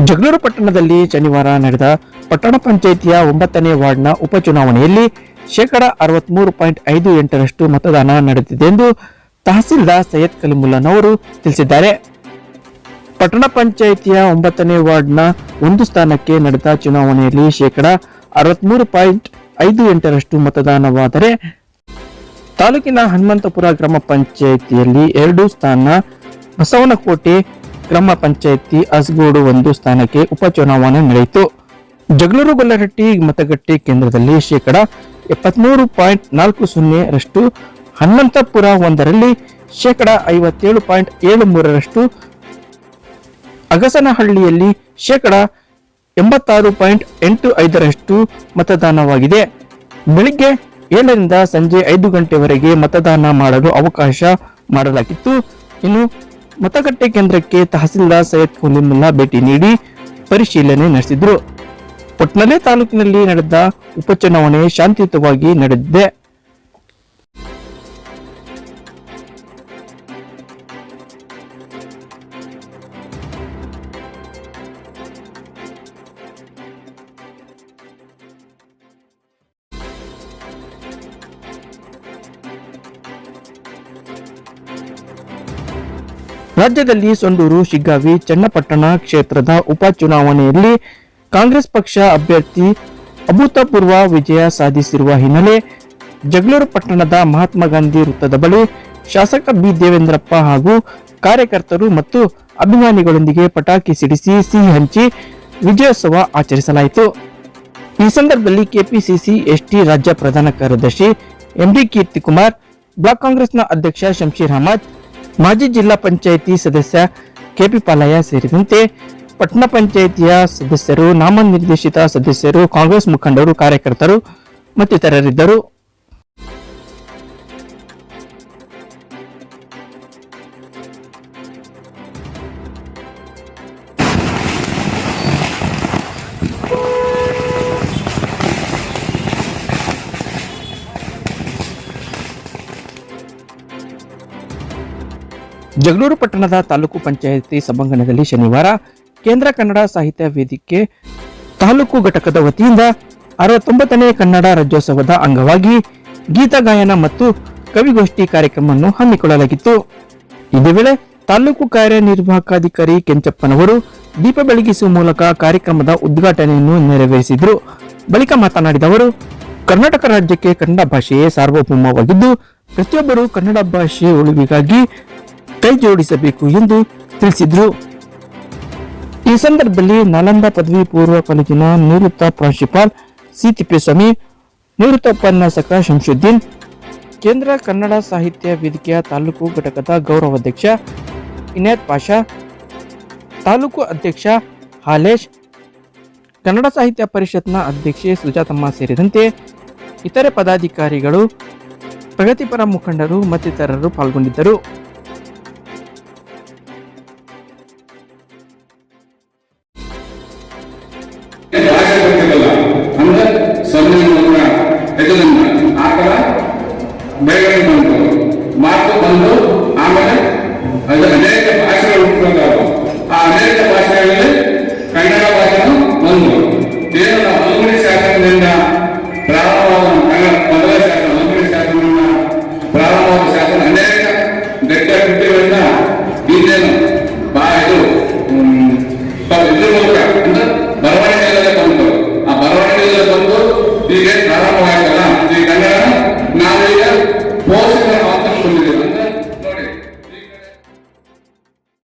ಜಗಳೂರು ಪಟ್ಟಣದಲ್ಲಿ ಶನಿವಾರ ನಡೆದ ಪಟ್ಟಣ ಪಂಚಾಯಿತಿಯ ಒಂಬತ್ತನೇ ವಾರ್ಡ್ನ ಉಪಚುನಾವಣೆಯಲ್ಲಿ ಶೇಕಡ ಅರವತ್ಮೂರು ಪಾಯಿಂಟ್ ಐದು ಎಂಟರಷ್ಟು ಮತದಾನ ನಡೆದಿದೆ ಎಂದು ತಹಸೀಲ್ದಾರ್ ಸೈಯದ್ ಕಲಿಮುಲ್ಲನವರು ತಿಳಿಸಿದ್ದಾರೆ. ಪಟ್ಟಣ ಪಂಚಾಯಿತಿಯ ಒಂಬತ್ತನೇ ವಾರ್ಡ್ನ ಒಂದು ಸ್ಥಾನಕ್ಕೆ ನಡೆದ ಚುನಾವಣೆಯಲ್ಲಿ ಶೇಕಡ ಅರವತ್ಮೂರು ಪಾಯಿಂಟ್ ಐದು ಎಂಟರಷ್ಟು ಮತದಾನವಾದರೆ ತಾಲೂಕಿನ ಹನುಮಂತಪುರ ಗ್ರಾಮ ಪಂಚಾಯಿತಿಯಲ್ಲಿ ಎರಡು ಸ್ಥಾನ ಬಸವನಕೋಟೆ ಗ್ರಾಮ ಪಂಚಾಯಿತಿ ಅಸ್ಗೋಡು ಒಂದು ಸ್ಥಾನಕ್ಕೆ ಉಪಚುನಾವಣೆ ನಡೆಯಿತು. ಜಗಳೂರು ಗೊಲ್ಲರಟ್ಟಿ ಮತಗಟ್ಟೆ ಕೇಂದ್ರದಲ್ಲಿ ಶೇಕಡ ಎಪ್ಪತ್ಮೂರು ಪಾಯಿಂಟ್ ನಾಲ್ಕು ಸೊನ್ನೆರಷ್ಟು ಹನುಮಂತಪುರ ಒಂದರಲ್ಲಿ ಶೇಕಡ ಐವತ್ತೇಳು ಪಾಯಿಂಟ್ ಏಳು ಮೂರರಷ್ಟು ಅಗಸನಹಳ್ಳಿಯಲ್ಲಿ ಶೇಕಡ ಎಂಬತ್ತಾರು ಪಾಯಿಂಟ್ ಎಂಟು ಐದರಷ್ಟು ಮತದಾನವಾಗಿದೆ. ಬೆಳಿಗ್ಗೆ ಏಳರಿಂದ ಸಂಜೆ ಐದು ಗಂಟೆವರೆಗೆ ಮತದಾನ ಮಾಡಲು ಅವಕಾಶ ಮಾಡಲಾಗಿತ್ತು. ಇನ್ನು ಮತಗಟ್ಟೆ ಕೇಂದ್ರಕ್ಕೆ ತಹಸೀಲ್ದಾರ್ ಸೈಯದ್ ಕುಲಿಮುಲ್ಲಾ ಭೇಟಿ ನೀಡಿ ಪರಿಶೀಲನೆ ನಡೆಸಿದ್ರು. ಒಟ್ನಲೆ ತಾಲೂಕಿನಲ್ಲಿ ನಡೆದ ಉಪಚುನಾವಣೆ ಶಾಂತಿಯುತವಾಗಿ ನಡೆದಿದೆ. ರಾಜ್ಯದಲ್ಲಿ ಸೊಂಡೂರು, ಶಿಗ್ಗಾವಿ, ಚನ್ನಪಟ್ಟಣ ಕ್ಷೇತ್ರದ ಉಪಚುನಾವಣೆಯಲ್ಲಿ ಕಾಂಗ್ರೆಸ್ ಪಕ್ಷ ಅಭ್ಯರ್ಥಿ ಅಭೂತಪೂರ್ವ ವಿಜಯ ಸಾಧಿಸಿರುವ ಹಿನ್ನೆಲೆ ಜಗಳೂರು ಪಟ್ಟಣದ ಮಹಾತ್ಮ ಗಾಂಧಿ ವೃತ್ತದ ಬಳಿ ಶಾಸಕ ಬಿ ದೇವೇಂದ್ರಪ್ಪ ಹಾಗೂ ಕಾರ್ಯಕರ್ತರು ಮತ್ತು ಅಭಿಮಾನಿಗಳೊಂದಿಗೆ ಪಟಾಕಿ ಸಿಡಿಸಿ ಸಿಹಿ ಹಂಚಿ ವಿಜಯೋತ್ಸವ ಆಚರಿಸಲಾಯಿತು. ಈ ಸಂದರ್ಭದಲ್ಲಿ ಕೆಪಿಸಿಸಿ ಎಸ್ಟಿ, ರಾಜ್ಯ ಪ್ರಧಾನ ಕಾರ್ಯದರ್ಶಿ ಎಂಡಿ ಕೀರ್ತಿಕುಮಾರ್, ಬ್ಲಾಕ್ ಕಾಂಗ್ರೆಸ್ನ ಅಧ್ಯಕ್ಷ ಶಂಶೀರ್ ಅಹಮದ್ ಮಾಜಿ ಜಿಲ್ಲಾ ಪಂಚಾಯಿತಿ ಸದಸ್ಯ ಕೆಪಿ ಪಾಲಯ್ಯ ಸೇರಿದಂತೆ ಪಟ್ಟಣ ಪಂಚಾಯಿತಿಯ ಸದಸ್ಯರು, ನಾಮನಿರ್ದೇಶಿತ ಸದಸ್ಯರು, ಕಾಂಗ್ರೆಸ್ ಮುಖಂಡರು, ಕಾರ್ಯಕರ್ತರು ಮತ್ತಿತರರಿದ್ದರು. ಜಗಳೂರು ಪಟ್ಟಣದ ತಾಲೂಕು ಪಂಚಾಯಿತಿ ಸಭಾಂಗಣದಲ್ಲಿ ಶನಿವಾರ ಕೇಂದ್ರ ಕನ್ನಡ ಸಾಹಿತ್ಯ ವೇದಿಕೆ ತಾಲೂಕು ಘಟಕದ ವತಿಯಿಂದ ಅರವತ್ತೊಂಬತ್ತನೇ ಕನ್ನಡ ರಾಜ್ಯೋತ್ಸವದ ಅಂಗವಾಗಿ ಗೀತಗಾಯನ ಮತ್ತು ಕವಿಗೋಷ್ಠಿ ಕಾರ್ಯಕ್ರಮವನ್ನು ಹಮ್ಮಿಕೊಳ್ಳಲಾಗಿತ್ತು. ಇದೇ ವೇಳೆ ತಾಲೂಕು ಕಾರ್ಯನಿರ್ವಾಹಕಾಧಿಕಾರಿ ಕೆಂಚಪ್ಪನವರು ದೀಪ ಬೆಳಗಿಸುವ ಮೂಲಕ ಕಾರ್ಯಕ್ರಮದ ಉದ್ಘಾಟನೆಯನ್ನು ನೆರವೇರಿಸಿದರು. ಬಳಿಕ ಮಾತನಾಡಿದ ಅವರು, ಕರ್ನಾಟಕ ರಾಜ್ಯಕ್ಕೆ ಕನ್ನಡ ಭಾಷೆಯೇ ಸಾರ್ವಭೌಮವಾಗಿದ್ದು, ಪ್ರತಿಯೊಬ್ಬರು ಕನ್ನಡ ಭಾಷೆ ಉಳಿವಿಗಾಗಿ ಕೈ ಜೋಡಿಸಬೇಕು ಎಂದು ತಿಳಿಸಿದ್ರು. ಈ ಸಂದರ್ಭದಲ್ಲಿ ನಾಲಂದ ಪದವಿ ಪೂರ್ವ ಕಾಲೇಜಿನ ನಿವೃತ್ತ ಪ್ರಾಂಶುಪಾಲ್ ಸಿ ತಿಪ್ಪೇಸ್ವಾಮಿ, ನಿವೃತ್ತ ಉಪನ್ಯಾಸಕ ಶಂಶುದ್ದೀನ್, ಕೇಂದ್ರ ಕನ್ನಡ ಸಾಹಿತ್ಯ ವೇದಿಕೆಯ ತಾಲೂಕು ಘಟಕದ ಗೌರವಾಧ್ಯಕ್ಷ ಇನಾಯತ್ ಪಾಷಾ, ತಾಲೂಕು ಅಧ್ಯಕ್ಷ ಹಾಲೇಶ್, ಕನ್ನಡ ಸಾಹಿತ್ಯ ಪರಿಷತ್ನ ಅಧ್ಯಕ್ಷೆ ಸುಜಾತಮ್ಮ ಸೇರಿದಂತೆ ಇತರೆ ಪದಾಧಿಕಾರಿಗಳು, ಪ್ರಗತಿಪರ ಮುಖಂಡರು ಮತ್ತಿತರರು ಪಾಲ್ಗೊಂಡಿದ್ದರು. Muy bien, nada.